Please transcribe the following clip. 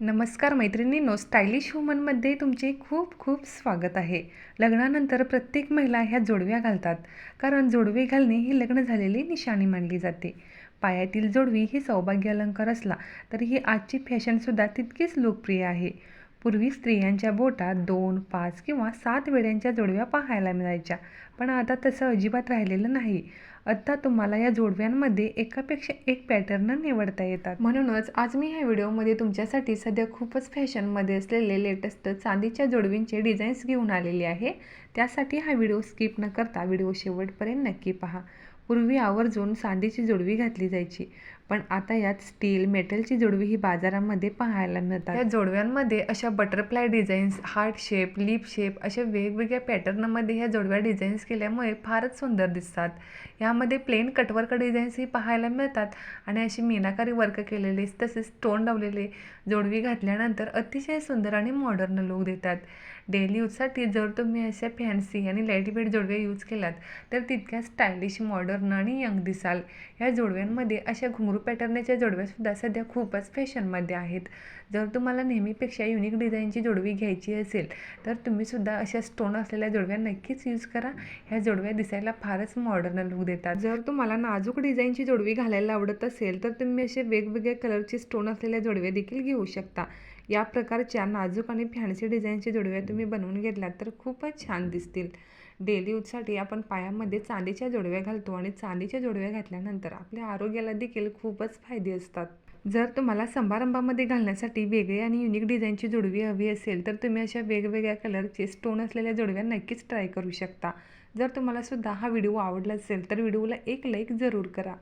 नमस्कार मैत्रिणींनो स्टायलिश वुमनमध्ये तुमचे खूप खूप स्वागत आहे. लग्नानंतर प्रत्येक महिला ह्या जोडव्या घालतात कारण जोडवे घालणे ही लग्न झालेली निशाणी मानली जाते. पायातील जोडवी ही सौभाग्य अलंकार असला तरी ही आजची फॅशनसुद्धा तितकीच लोकप्रिय आहे. पूर्वी स्त्रियांच्या बोटात दोन पाच किंवा सात वेड्यांच्या जोडव्या पाहायला मिळायच्या. पण आता तसं अजिबात राहिलेलं नाही. आत्ता तुम्हाला या जोडव्यांमध्ये एकापेक्षा एक पॅटर्न निवडता येतात. म्हणूनच आज मी ह्या व्हिडिओमध्ये तुमच्यासाठी सध्या खूपच फॅशनमध्ये असलेले लेटेस्ट चांदीच्या जोडवींचे डिझाईन्स घेऊन आलेले आहे. त्यासाठी हा व्हिडिओ स्किप न करता व्हिडिओ शेवटपर्यंत नक्की पहा. पूर्वी आवर्जून सांधीची जोडवी घातली जायची पण आता यात स्टील मेटलची जोडवी ही बाजारामध्ये पाहायला मिळतात. या जोडव्यांमध्ये अशा butterfly designs heart shape lip shape अशा वेगवेगळ्या पॅटर्नमध्ये ह्या जोडव्या डिझाईन्स केल्यामुळे फारच सुंदर दिसतात. यामध्ये प्लेन कटवर्क डिझाईन्सही पाहायला मिळतात आणि अशी मीनाकारी वर्क केलेले तसेच स्टोन लावलेले जोडवी घातल्यानंतर अतिशय सुंदर आणि मॉडर्न लुक देतात. डेली यूजसाठी जर तुम्ही अशा फॅन्सी आणि लाइट वेट जोडव्या यूज केलात तर तितक्या स्टायलिश मॉडर्न आणि यंग दिसाल. या जोडव्यांमध्ये अशा घुंगरू पॅटर्नच्या जोडव्यासुद्धा सध्या खूपच फॅशनमध्ये आहेत. जर तुम्हाला नेहमीपेक्षा युनिक डिझाईनची जोडवी घ्यायची असेल तर तुम्हीसुद्धा अशा स्टोन असलेल्या जोडव्या नक्कीच यूज करा. ह्या जोडव्या दिसायला फारच मॉडर्न लुक देतात. जर तुम्हाला नाजूक डिझाईनची जोडवी घालायला आवडत असेल तर तुम्ही असे वेगवेगळ्या कलरचे स्टोन असलेल्या जोडव्या देखील घेऊ शकता. या प्रकारच्या नाजूक आणि फॅन्सी डिझाईनच्या जोडव्या तुम्ही बनवून घेतल्यात तर खूपच छान दिसतील. डेली यूजसाठी आपण पायामध्ये चांदीच्या जोडव्या घालतो आणि चांदीच्या जोडव्या घातल्यानंतर आपल्या आरोग्याला देखील खूपच फायदे असतात. जर तुम्हाला समारंभामध्ये घालण्यासाठी वेगळी आणि युनिक डिझाईनची जोडवी हवी असेल तर तुम्ही अशा वेगवेगळ्या कलरचे स्टोन असलेल्या जोडव्या नक्कीच ट्राय करू शकता. जर तुम्हाला सुद्धा हा व्हिडिओ आवडला असेल तर व्हिडिओला एक लाईक जरूर करा.